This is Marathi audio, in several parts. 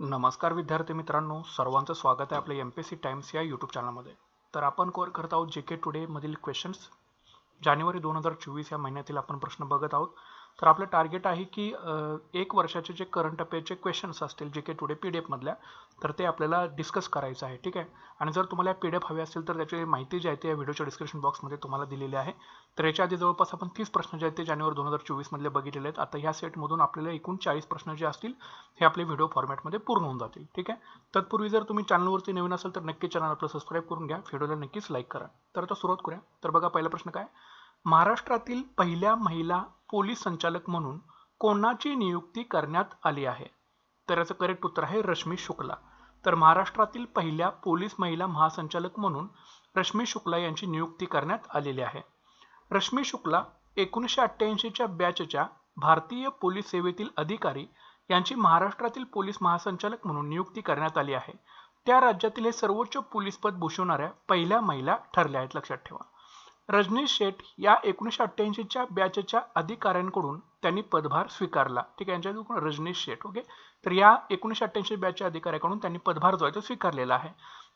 नमस्कार विद्यार्थी मित्रांनो सर्वांचं स्वागत आहे आपल्या एम पी सी टाइम्स या यूट्यूब चॅनलमध्ये तर आपण कव्हर करत आहोत जे के टुडेमधील क्वेश्चन्स जानेवारी दोन हजार चोवीस या महिन्यातील आपण प्रश्न बघत आहोत. तर आपलं टार्गेट आहे की एक वर्षाचे जे करंट अफेअरचे क्वेश्चन्स असतील G K today P D एफमधल्या तर ते आपल्याला डिस्कस करायचं आहे ठीक आहे? आणि जर तुम्हाला पी डी एफ हवे असेल तर त्याची माहिती जी आहे ती या व्हिडिओच्या डिस्क्रिप्शन बॉक्समध्ये तुम्हाला दिलेली आहे. तर याच्या आधी जवळपास आपण तीस प्रश्न जे आहेत ते जानेवारी दोन हजार चोवीसमधले बघितलेले आहेत. आता ह्या सेटमधून आपल्याला एकूण चाळीस प्रश्न जे असतील हे आपले व्हिडिओ फॉर्मॅटमध्ये पूर्ण होऊन जातील ठीक आहे? तत्पूर्वी जर तुम्ही चॅनलवरती नवीन असाल तर नक्की चॅनल आपलं सबस्क्राईब करून घ्या. व्हिडिओला नक्कीच लाईक करा. तर आता सुरुवात करूया. तर बघा पहिला प्रश्न काय महाराष्ट्रातील पहिल्या महिला पोलीस संचालक म्हणून कोणाची नियुक्ती करण्यात आली आहे? तर याचं करेक्ट उत्तर आहे रश्मी शुक्ला. तर महाराष्ट्रातील पहिल्या पोलीस महिला महासंचालक म्हणून रश्मी शुक्ला यांची नियुक्ती करण्यात आलेली आहे. रश्मी शुक्ला एकोणीसशे अठ्ठ्याऐंशीच्या बॅचच्या भारतीय पोलीस सेवेतील अधिकारी यांची महाराष्ट्रातील पोलीस महासंचालक म्हणून नियुक्ती करण्यात आली आहे. त्या राज्यातील हे सर्वोच्च पोलीस पद भूषवणाऱ्या पहिल्या महिला ठरल्या आहेत लक्षात ठेवा. रजनीश शेठ या एकोणीसशे अठ्ठ्याऐंशीच्या बॅचच्या अधिकाऱ्यांकडून त्यांनी पदभार स्वीकारला. ठीक आहे यांच्याकडून रजनीश शेठ. ओके? तर या एकोणीसशे अठ्ठ्याऐंशी बॅचच्या अधिकाऱ्याकडून त्यांनी पदभार जो आहे तो स्वीकारलेला आहे.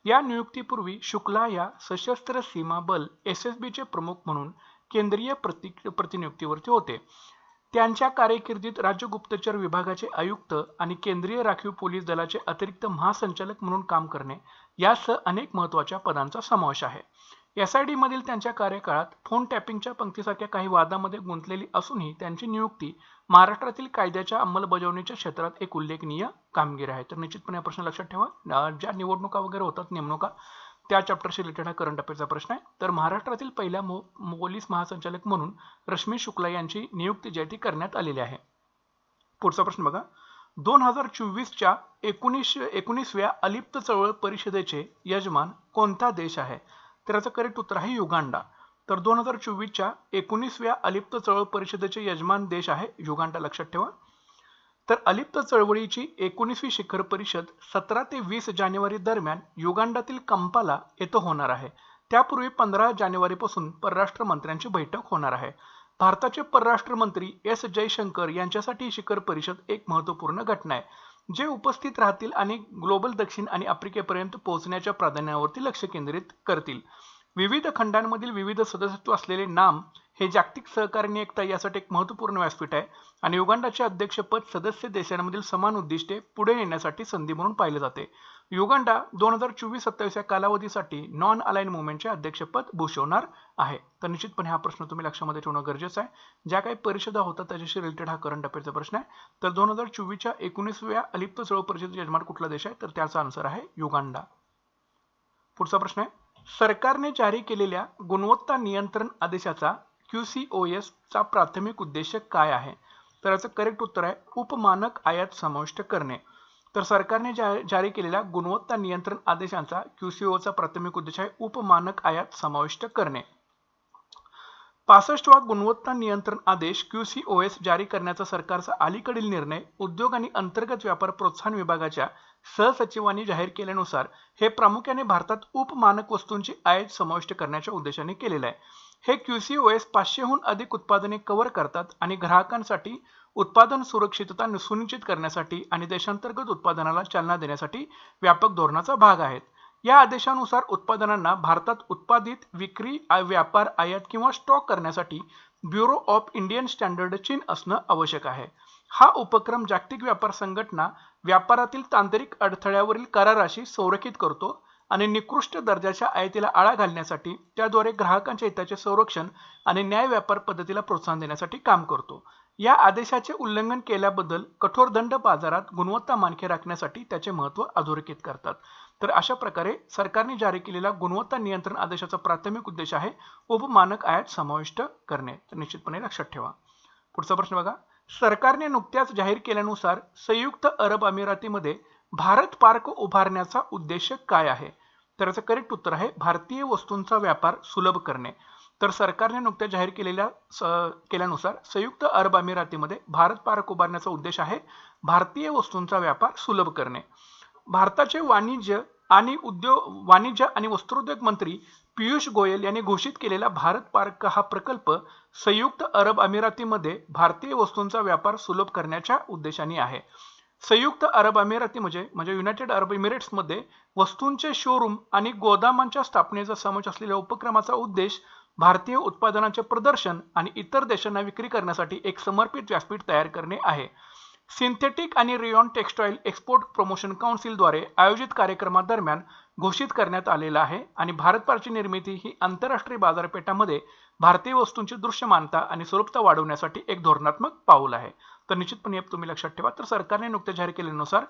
या नियुक्तीपूर्वी शुक्ला या सशस्त्र सीमा बल एस एस बीचे प्रमुख म्हणून केंद्रीय प्रति प्रतिनियुक्तीवरती होते. त्यांच्या कार्यकिर्दीत राज्य गुप्तचर विभागाचे आयुक्त आणि केंद्रीय राखीव पोलीस दलाचे अतिरिक्त महासंचालक म्हणून काम करणे यासह अनेक महत्त्वाच्या पदांचा समावेश आहे. एस आय मधील त्यांच्या कार्यकाळात फोन टॅपिंगच्या पंक्तीसारख्या काही वादामध्ये गुंतलेली असूनही त्यांची नियुक्ती महाराष्ट्रातील कायद्याच्या अंमलबजावणीच्या क्षेत्रात एक उल्लेखनीय कामगिरी आहे. तर निश्चितपणे हा प्रश्न लक्षात ठेवा. ज्या निवडणुका वगैरे होतात नेमणुका त्या चॅप्टरशी रिलेटेड हा करंट अफेअरचा प्रश्न आहे. तर महाराष्ट्रातील पहिल्या मो पोलीस महासंचालक म्हणून रश्मी शुक्ला यांची नियुक्ती जी ती करण्यात आलेली आहे. पुढचा प्रश्न बघा. दोन हजार चोवीसच्या एकोणीस एकोणीसव्या अलिप्त चळवळ परिषदेचे यजमान कोणता देश आहे? तर याचं करेक्ट उत्तर आहे युगांडा. तर दोन हजार चोवीसच्या एकोणीसव्या अलिप्त चळवळ परिषदेचे यजमान देश आहे युगांडा लक्षात ठेवा. तर अलिप्त चळवळीची एकोणीसवी शिखर परिषद सतरा ते वीस जानेवारी दरम्यान युगांडातील कंपाला येथे होणार आहे. त्यापूर्वी पंधरा जानेवारीपासून परराष्ट्र मंत्र्यांची बैठक होणार आहे. भारताचे परराष्ट्र मंत्री एस जयशंकर यांच्यासाठी शिखर परिषद एक महत्त्वपूर्ण घटना आहे. जे उपस्थित राहतील आणि ग्लोबल दक्षिण आणि आफ्रिकेपर्यंत पोहोचण्याच्या प्राधान्यावरती लक्ष केंद्रित करतील. विविध खंडांमधील विविध सदस्यत्व असलेले नाम हे जागतिक सहकार्य एकता यासाठी एक महत्त्वपूर्ण व्यासपीठ आहे आणि युगांडाचे अध्यक्षपद सदस्य देशांमधील समान उद्दिष्टे पुढे नेण्यासाठी संधी म्हणून पाहिले जाते. युगांडा दोन हजार चोवीस सत्तावीस या कालावधीसाठी नॉन अलाइन मुवमेंटचे अध्यक्षपद भूषवणार आहे. तर निश्चितपणे हा प्रश्न तुम्ही लक्षामध्ये ठेवणं गरजेचं आहे. ज्या काही परिषदा होतात त्याच्याशी रिलेटेड हा करंट अफेअरचा प्रश्न आहे. तर दोन हजार चोवीसच्या एकोणीसव्या अलिप्त चळवळ परिषदेचे यजमान कुठला देश आहे? तर त्याचा आन्सर आहे युगांडा. पुढचा प्रश्न आहे. सरकारने जारी केलेल्या गुणवत्ता नियंत्रण आदेशाचा क्यू सी ओ एसचा प्राथमिक उद्देश काय आहे? तर याचं करेक्ट उत्तर आहे उपमानक आयात समाविष्ट करणे. तर सरकारने जा जारी केलेल्या गुणवत्ता नियंत्रण आदेशांचा क्यू सी ओचा प्राथमिक उद्देश आहे उपमानक आयात समाविष्ट करणे. पासष्टवा गुणवत्ता नियंत्रण आदेश क्यू सी ओ एस जारी करण्याचा सरकारचा अलीकडील निर्णय उद्योग आणि अंतर्गत व्यापार प्रोत्साहन विभागाच्या सहसचिवांनी जाहीर केल्यानुसार हे प्रामुख्याने भारतात उपमानक वस्तूंची आयात समाविष्ट करण्याच्या उद्देशाने केलेलं आहे. हे क्यू सी ओ एस पाचशेहून अधिक उत्पादने कव्हर करतात आणि ग्राहकांसाठी उत्पादन सुरक्षितता सुनिश्चित करण्यासाठी आणि देशांतर्गत उत्पादनाला चालना देण्यासाठी व्यापक धोरणाचा भाग आहेत. या आदेशानुसार उत्पादनांना भारतात उत्पादित विक्री व्यापार आयात किंवा स्टॉक करण्यासाठी ब्युरो ऑफ इंडियन स्टँडर्ड चीन असणं आवश्यक आहे. हा उपक्रम जागतिक व्यापार संघटना व्यापारातील तांत्रिक अडथळ्यावरील कराराशी संरेखित करतो आणि निकृष्ट दर्जाच्या आयातीला आळा घालण्यासाठी त्याद्वारे ग्राहकांच्या हिताचे संरक्षण आणि न्याय व्यापार पद्धतीला प्रोत्साहन देण्यासाठी काम करतो. या आदेशाचे उल्लंघन केल्याबद्दल कठोर दंड बाजारात गुणवत्ता मानके राखण्यासाठी त्याचे महत्त्व अधोरेखित करतात. तर अशा प्रकारे सरकारने जारी केलेला गुणवत्ता नियंत्रण आदेशाचा प्राथमिक उद्देश आहे उपमानक आयात समाविष्ट करणे. तर निश्चितपणे लक्षात ठेवा. पुढचा प्रश्न बघा. सरकारने नुकत्याच जाहीर केल्यानुसार संयुक्त अरब अमिरातीमध्ये भारत पार्क उभारण्याचा उद्देश काय आहे? तर याचं करेक्ट उत्तर आहे भारतीय वस्तूंचा व्यापार सुलभ करणे. तर सरकारने नुकत्याच जाहीर केलेल्या स- केल्यानुसार संयुक्त अरब अमिरातीमध्ये भारत पार्क उभारण्याचा उद्देश आहे भारतीय वस्तूंचा व्यापार सुलभ करणे. भारताचे वाणिज्य आणि उद्योग वाणिज्य आणि वस्त्रोद्योग मंत्री पियुष गोयल यांनी घोषित केलेला भारत पार्क हा प्रकल्प संयुक्त अरब अमिरातीमध्ये भारतीय वस्तूंचा व्यापार सुलभ करण्याच्या उद्देशाने आहे. संयुक्त अरब अमिराती म्हणजे म्हणजे युनायटेड अरब इमिरेट्समध्ये वस्तूंचे शोरूम आणि गोदामांच्या स्थापनेचा समावेश असलेल्या उपक्रमाचा उद्देश भारतीय उत्पादनांचे प्रदर्शन आणि इतर देशांना विक्री करण्यासाठी एक समर्पित व्यासपीठ तयार करणे आहे. सिंथेटिक आणि रियॉन टेक्स्टाईल एक्सपोर्ट प्रमोशन काउन्सिलद्वारे आयोजित कार्यक्रमादरम्यान घोषित करण्यात आलेला आहे आणि भारत निर्मिती ही आंतरराष्ट्रीय बाजारपेठामध्ये भारतीय वस्तूंची दृश्यमानता आणि सुलभता वाढवण्यासाठी एक धोरणात्मक पाऊल आहे. तर निश्चितपणे तुम्ही लक्षात ठेवा. तर सरकारने नुकते जाहीर केल्यानुसार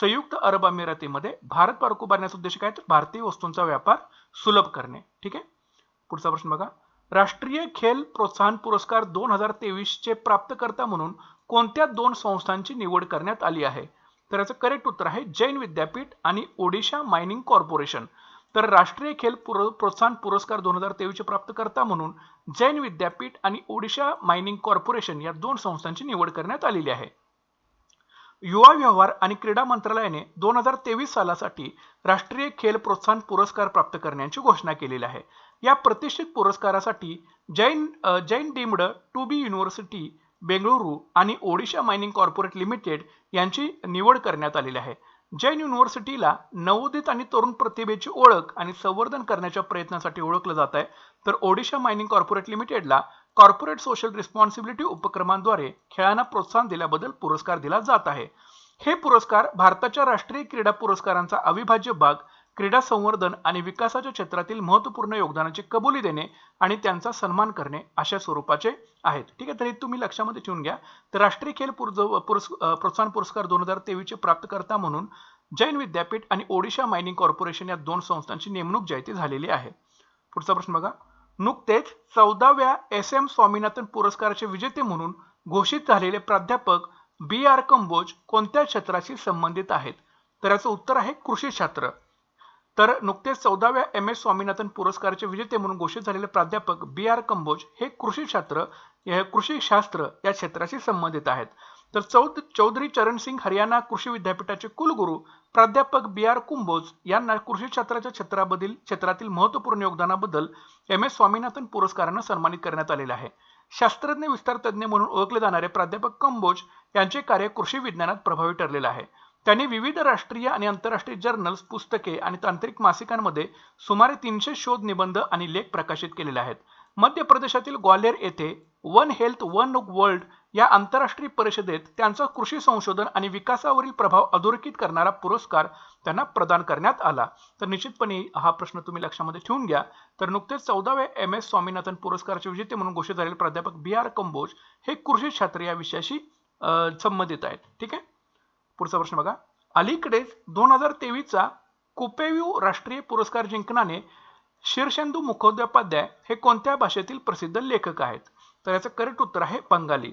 संयुक्त अरब अमिरातीमध्ये भारत पार्क उभारण्याचा उद्देश काय? तर भारतीय वस्तूंचा व्यापार सुलभ करणे. ठीक आहे? पुढचा प्रश्न बघा. राष्ट्रीय खेल प्रोत्साहन पुरस्कार दोन हजार तेवीसचे प्राप्तकर्ता म्हणून कोणत्या दोन संस्थांची निवड करण्यात आली आहे? तर याचं करेक्ट उत्तर आहे जैन विद्यापीठ आणि ओडिशा मायनिंग कॉर्पोरेशन तर राष्ट्रीय खेल प्रोत्साहन पुरस्कार दोन हजार तेवीसचे प्राप्तकर्ता म्हणून जैन विद्यापीठ आणि ओडिशा मायनिंग कॉर्पोरेशन या दोन संस्थांची निवड करण्यात आलेली आहे. युवा व्यवहार आणि क्रीडा मंत्रालयाने दोन हजार तेवीस सालासाठी राष्ट्रीय खेल प्रोत्साहन पुरस्कार प्राप्त करण्याची घोषणा केलेली आहे. या प्रतिष्ठित पुरस्कारासाठी Jain Jain deemed to be university Bengaluru आणि ओडिशा मायनिंग कॉर्पोरेट लिमिटेड यांची निवड करण्यात आलेली आहे. जैन युनिव्हर्सिटीला नवोदित आणि तरुण प्रतिभेची ओळख आणि संवर्धन करण्याच्या प्रयत्नासाठी ओळखलं जात आहे. तर ओडिशा मायनिंग कॉर्पोरेट लिमिटेडला कॉर्पोरेट सोशल रिस्पॉन्सिबिलिटी उपक्रमांद्वारे खेळांना प्रोत्साहन दिल्याबद्दल पुरस्कार दिला जात आहे. हे पुरस्कार भारताच्या राष्ट्रीय क्रीडा पुरस्कारांचा अविभाज्य भाग क्रीडा संवर्धन आणि विकासाच्या क्षेत्रातील महत्त्वपूर्ण योगदानाची कबुली देणे आणि त्यांचा सन्मान करणे अशा स्वरूपाचे आहेत. ठीक आहे तरी तुम्ही लक्षामध्ये ठेवून घ्या. तर राष्ट्रीय खेल प्रोत्साहन पुरस्कार दोन हजार तेवीसचे प्राप्तकर्ता म्हणून जैन विद्यापीठ आणि ओडिशा मायनिंग कॉर्पोरेशन या दोन संस्थांची नेमणूक जायती झालेली आहे. पुढचा प्रश्न बघा. नुकतेच चौदाव्या एस एम स्वामीनाथन पुरस्काराचे विजेते म्हणून घोषित झालेले प्राध्यापक बी आर कंबोज कोणत्या क्षेत्राशी संबंधित आहेत? तर याचं उत्तर आहे कृषी क्षेत्र तर नुकतेच चौदाव्या एम एस स्वामीनाथन पुरस्काराचे विजेते म्हणून घोषित झालेले प्राध्यापक बी आर कंबोज हे कृषी शास्त्र कृषी शास्त्र या क्षेत्राशी संबंधित आहेत. तर चौद चौधरी चरण सिंग हरियाणा कृषी विद्यापीठाचे कुलगुरू प्राध्यापक बी आर कुंभोज यांना कृषी क्षेत्राच्या क्षेत्राबद्दल क्षेत्रातील महत्त्वपूर्ण योगदानाबद्दल एम एस स्वामीनाथन पुरस्कारानं सन्मानित करण्यात आलेले आहे. शास्त्रज्ञ विस्तार तज्ज्ञ म्हणून ओळखले जाणारे प्राध्यापक कंबोज यांचे कार्य कृषी विज्ञानात प्रभावी ठरलेलं आहे. त्यांनी विविध राष्ट्रीय आणि आंतरराष्ट्रीय जर्नल्स पुस्तके आणि तांत्रिक मासिकांमध्ये सुमारे तीनशे शोध निबंध आणि लेख प्रकाशित केलेले आहेत. मध्य प्रदेशातील ग्वाल्हेर येथे वन हेल्थ वन वर्ल्ड या आंतरराष्ट्रीय परिषदेत त्यांचा कृषी संशोधन आणि विकासावरील प्रभाव अधोरेखित करणारा पुरस्कार त्यांना प्रदान करण्यात आला. तर निश्चितपणे हा प्रश्न तुम्ही लक्षामध्ये ठेवून घ्या. तर नुकतेच चौदाव्या एम. एस. स्वामीनाथन पुरस्काराचे विजेते म्हणून घोषित झालेले प्राध्यापक बी. आर. कंबोज हे कृषी क्षेत्र या विषयाशी संबंधित आहेत. ठीक आहे? पुढचा प्रश्न बघा. अलीकडेच दोन हजार तेवीसचा कुपेव्यू राष्ट्रीय पुरस्कार जिंकणाने शीर्षेंदू मुखोपाध्याय हे कोणत्या भाषेतील प्रसिद्ध लेखक आहेत? तर याचं करेक्ट उत्तर आहे बंगाली.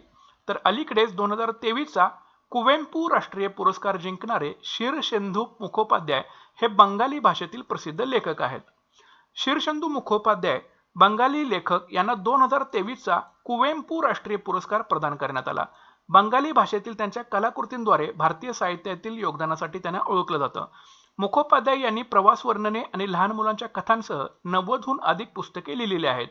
तर अलीकडेच दोन हजार तेवीसचा कुवेंपू राष्ट्रीय पुरस्कार जिंकणारे शीर्षेंदू मुखोपाध्याय हे बंगाली भाषेतील प्रसिद्ध लेखक आहेत. शीर्षेंदू मुखोपाध्याय बंगाली लेखक यांना दोन हजार तेवीसचा कुवेंपू राष्ट्रीय पुरस्कार प्रदान करण्यात आला. बंगाली भाषेतील त्यांच्या कलाकृतींद्वारे भारतीय साहित्यातील योगदानासाठी त्यांना ओळखलं जातं. मुखोपाध्याय यांनी प्रवास वर्णने आणि लहान मुलांच्या कथांसह नव्वदहून अधिक पुस्तके लिहिलेली आहेत.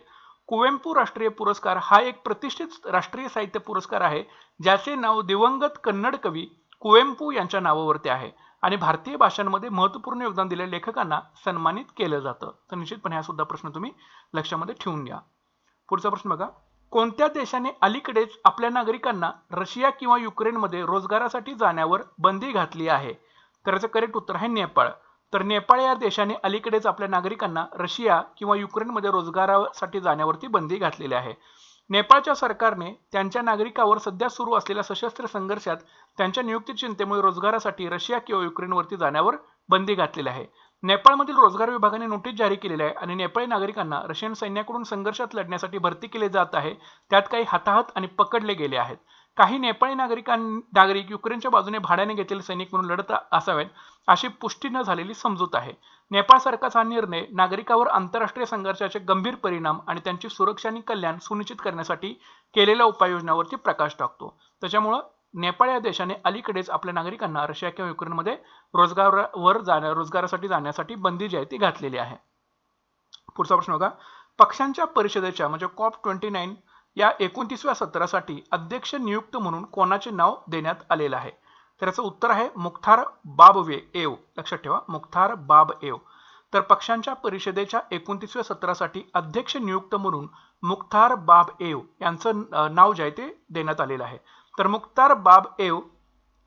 कुवेंपू राष्ट्रीय पुरस्कार हा एक प्रतिष्ठित राष्ट्रीय साहित्य पुरस्कार आहे ज्याचे नाव दिवंगत कन्नड कवी कुवेंपू यांच्या नावावरती आहे आणि भारतीय भाषांमध्ये महत्त्वपूर्ण योगदान दिलेल्या लेखकांना सन्मानित केलं जातं. तर निश्चितपणे हा सुद्धा प्रश्न तुम्ही लक्षामध्ये ठेवून घ्या. पुढचा प्रश्न बघा. कोणत्या देशाने अलीकडेच आपल्या नागरिकांना रशिया किंवा युक्रेनमध्ये रोजगारासाठी जाण्यावर बंदी घातली आहे? तर याचं करेक्ट उत्तर आहे नेपाळ. तर नेपाळ या देशाने अलीकडेच आपल्या नागरिकांना रशिया किंवा युक्रेनमध्ये रोजगारासाठी जाण्यावरती बंदी घातलेली आहे. नेपाळच्या सरकारने त्यांच्या नागरिकावर सध्या सुरू असलेल्या सशस्त्र संघर्षात त्यांच्या नियुक्ती चिंतेमुळे रोजगारासाठी रशिया किंवा युक्रेनवरती जाण्यावर बंदी घातलेली आहे. नेपाळमधील रोजगार विभागाने नोटीस जारी केलेली आहे आणि नेपाळी नागरिकांना रशियन सैन्याकडून संघर्षात लढण्यासाठी भरती केले जात आहे. त्यात काही हाताहात आणि पकडले गेले आहेत. काही नेपाळी नागरिकां नागरिक युक्रेनच्या बाजूने भाड्याने घेतलेले सैनिक म्हणून लढत असावेत अशी पुष्टी न झालेली समजूत आहे. नेपाळ सरकारचा हा निर्णय नागरिकावर आंतरराष्ट्रीय संघर्षाचे गंभीर परिणाम आणि त्यांची सुरक्षा आणि कल्याण सुनिश्चित करण्यासाठी केलेल्या उपाययोजनावरती प्रकाश टाकतो. त्याच्यामुळं नेपाळ या देशाने अलीकडेच आपल्या नागरिकांना रशिया किंवा युक्रेनमध्ये रोजगारावर जाण्या रोजगारासाठी जाण्यासाठी बंदी जी आहे ती घातलेली आहे. पुढचा प्रश्न बघा. पक्षांच्या परिषदेच्या म्हणजे कॉप ट्वेंटी नाईन या एकोणतीसव्या सत्रासाठी अध्यक्ष नियुक्त म्हणून कोणाचे नाव देण्यात आलेलं आहे? तर याचं उत्तर आहे मुख्तार बाबवे एव. लक्षात ठेवा मुख्तार बाब एव. तर पक्षांच्या परिषदेच्या एकोणतीसव्या सत्रासाठी अध्यक्ष नियुक्त म्हणून मुख्तार बाब एव यांचं नाव जे आहे ते देण्यात आलेलं आहे. तर मुख्तार बाब एव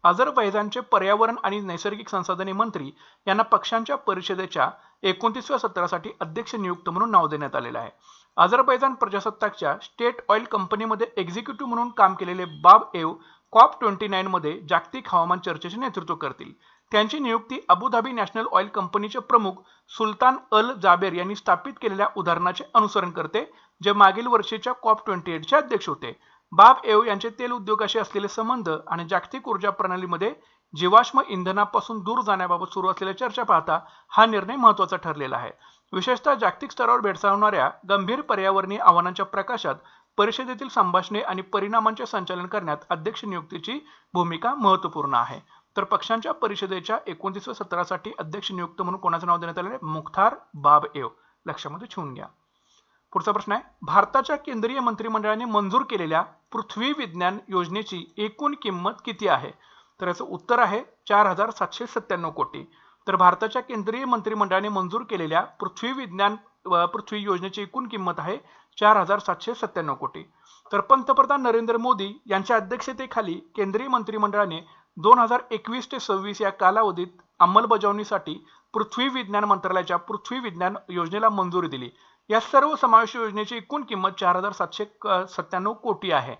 अझरबैजानचे पर्यावरण आणि नैसर्गिक संसाधने मंत्री यांना पक्षांच्या परिषदेच्या एकोणतीसव्या सत्रासाठी अध्यक्ष नियुक्त म्हणून नाव देण्यात आलेलं आहे. अझरबैजान प्रजासत्ताकच्या स्टेट ऑइल कंपनीमध्ये एक्झिक्युटिव्ह म्हणून काम केलेले बाब एव कॉप ट्वेंटी नाईन मध्ये जागतिक हवामान चर्चेचे नेतृत्व करतील. त्यांची नियुक्ती अबुधाबी नॅशनल ऑइल कंपनीचे प्रमुख सुलतान अल जाबेर यांनी स्थापित केलेल्या उदाहरणाचे अनुसरण करते जे मागील वर्षीच्या कॉप ट्वेंटी एटचे अध्यक्ष होते. बाब एव यांचे तेल उद्योगाशी असलेले संबंध आणि जागतिक ऊर्जा प्रणालीमध्ये जीवाश्म इंधनापासून दूर जाण्याबाबत सुरू असलेल्या चर्चा पाहता हा निर्णय महत्त्वाचा ठरलेला आहे. विशेषतः जागतिक स्तरावर भेडसावणाऱ्या गंभीर पर्यावरणीय आव्हानांच्या प्रकाशात परिषदेतील संभाषणे आणि परिणामांचे संचालन करण्यात अध्यक्ष नियुक्तीची भूमिका महत्त्वपूर्ण आहे. तर पक्षांच्या परिषदेच्या एकोणतीसव्या सत्रासाठी अध्यक्ष नियुक्त म्हणून कोणाचं नाव देण्यात आले मुख्तार बाब एव. लक्षामध्ये ठेवून घ्या. पुढचा प्रश्न आहे. भारताच्या केंद्रीय मंत्रिमंडळाने मंजूर केलेल्या पृथ्वी विज्ञान योजनेची एकूण किंमत किती आहे? तर याचं उत्तर आहे चार हजार सातशे सत्त्याण्णव कोटी. तर भारताच्या केंद्रीय मंत्रिमंडळाने मंजूर केलेल्या पृथ्वी विज्ञान पृथ्वी योजनेची एकूण किंमत आहे चार हजार सातशे सत्त्याण्णव कोटी. तर पंतप्रधान नरेंद्र मोदी यांच्या अध्यक्षतेखाली केंद्रीय मंत्रिमंडळाने दोन हजार एकवीस ते सव्वीस या कालावधीत अंमलबजावणीसाठी पृथ्वी विज्ञान मंत्रालयाच्या पृथ्वी विज्ञान योजनेला मंजुरी दिली. या सर्व समावेश योजनेची एकूण किंमत चार हजार सातशे सत्त्याण्णव कोटी आहे.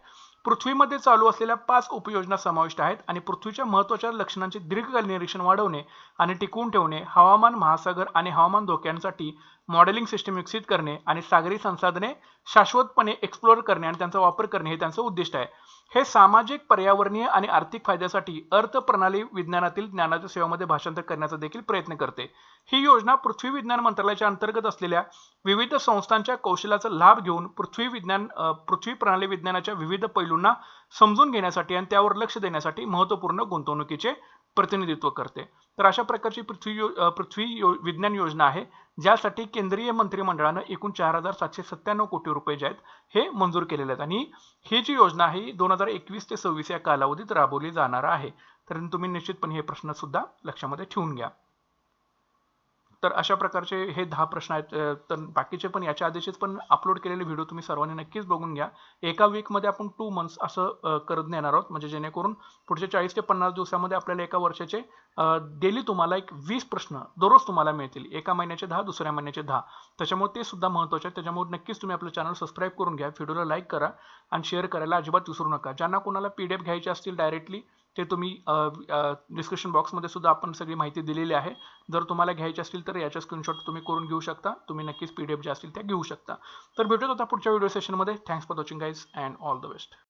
पृथ्वीमध्ये चालू असलेल्या पाच उपयोजना समाविष्ट आहेत आणि पृथ्वीच्या महत्त्वाच्या लक्षणांचे दीर्घकालीन निरीक्षण वाढवणे आणि टिकवून ठेवणे हवामान महासागर आणि हवामान धोक्यांसाठी मॉडेलिंग सिस्टीम विकसित करणे आणि सागरी संसाधने शाश्वतपणे एक्सप्लोर करणे आणि त्यांचा वापर करणे हे त्यांचं उद्दिष्ट आहे. हे सामाजिक पर्यावरणीय आणि आर्थिक फायद्यासाठी अर्थ प्रणाली विज्ञानातील ज्ञानाच्या सेवामध्ये भाषांतर करण्याचा देखील प्रयत्न करते. ही योजना पृथ्वी विज्ञान मंत्रालयाच्या अंतर्गत असलेल्या विविध संस्थांच्या कौशल्याचा लाभ घेऊन पृथ्वी विज्ञान पृथ्वी प्रणाली विज्ञानाच्या विविध पैलूंना समजून घेण्यासाठी आणि त्यावर लक्ष देण्यासाठी महत्त्वपूर्ण गुंतवणुकीचे प्रतिनिधित्व करते. तर अशा प्रकारची पृथ्वी यो पृथ्वी यो विज्ञान योजना आहे ज्यासाठी केंद्रीय मंत्रिमंडळानं एकूण चार हजार सातशे सत्त्याण्णव कोटी रुपये जे आहेत हे मंजूर केलेले आहेत. आणि ही जी योजना आहे ही दोन हजार एकवीस ते सव्वीस या कालावधीत राबवली जाणार आहे. तर तुम्ही निश्चितपणे हे प्रश्न सुद्धा लक्षामध्ये ठेवून घ्या. तर अशा प्रकारचे हे दहा प्रश्न आहेत. तर बाकीचे पण याच्या आधीचेच पण अपलोड केलेले व्हिडिओ तुम्ही सर्वांनी नक्कीच बघून घ्या. एका वीकमध्ये आपण टू मंथ्स असं करत नेणार आहोत. म्हणजे जेणेकरून पुढच्या चाळीस ते पन्नास दिवसामध्ये आपल्याला एका वर्षाचे डेली तुम्हाला एक वीस प्रश्न दररोज तुम्हाला मिळतील. एका महिन्याचे दहा दुसऱ्या महिन्याचे दहा. त्याच्यामुळे ते सुद्धा महत्त्वाचे आहे त्याच्यामुळे नक्कीच तुम्ही आपलं चॅनल सबस्क्राईब करून घ्या. व्हिडिओला लाईक करा आणि शेअर करायला अजिबात विसरू नका. ज्यांना कोणाला पी डी एफ घ्यायचे असतील डायरेक्टली ते तुम्ही डिस्क्रिप्शन बॉक्समध्ये सुद्धा आपण सगळी माहिती दिलेली आहे. जर तुम्हाला घ्यायची असतील तर याच्या स्क्रीनशॉट तुम्ही करून घेऊ शकता. तुम्ही नक्कीच पी डी एफ ज्या असतील त्या घेऊ शकता. तर भेटत होता पुढच्या व्हिडिओ सेशनमध्ये thanks for watching guys and all the best